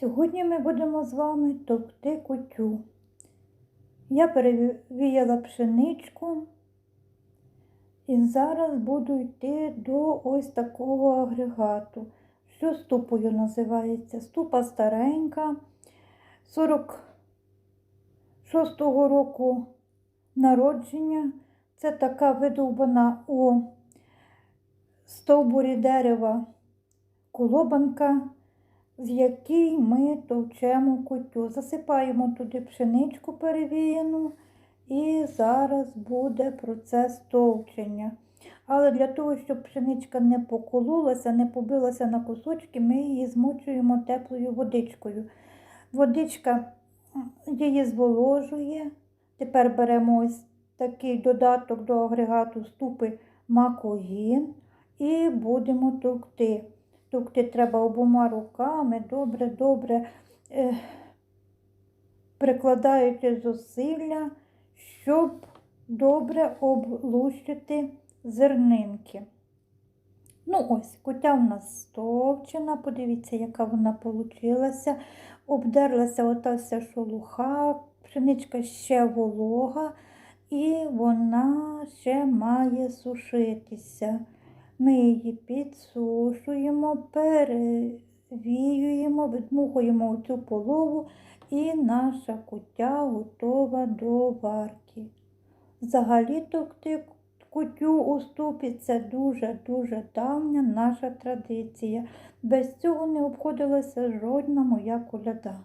Сьогодні ми будемо з вами товкти кутю. Я перевіяла пшеничку і зараз буду йти до ось такого агрегату, що ступою називається. Ступа старенька, 46-го року народження. Це така видовбана у стовбурі дерева колобанка в якій ми товчемо кутю. Засипаємо туди пшеничку перевіяну, і зараз буде процес товчення. Але для того, щоб пшеничка не покололася, не побилася на кусочки, ми її змочуємо теплою водичкою. Водичка її зволожує. Тепер беремо ось такий додаток до агрегату ступи макогін і будемо товкти. Товкти треба обома руками, добре, добре е, прикладаючи зусилля, щоб добре облущити зернинки. Ну ось, кутя в нас стовчена, подивіться, яка вона получилася. Обдерлася ота вся шелуха, пшеничка ще волога, і вона ще має сушитися. Ми її підсушуємо, перевіюємо, відмухуємо цю полову і наша кутя готова до варки. Взагалі товкти кутю у ступі це дуже-дуже давня наша традиція. Без цього не обходилася жодна моя коляда.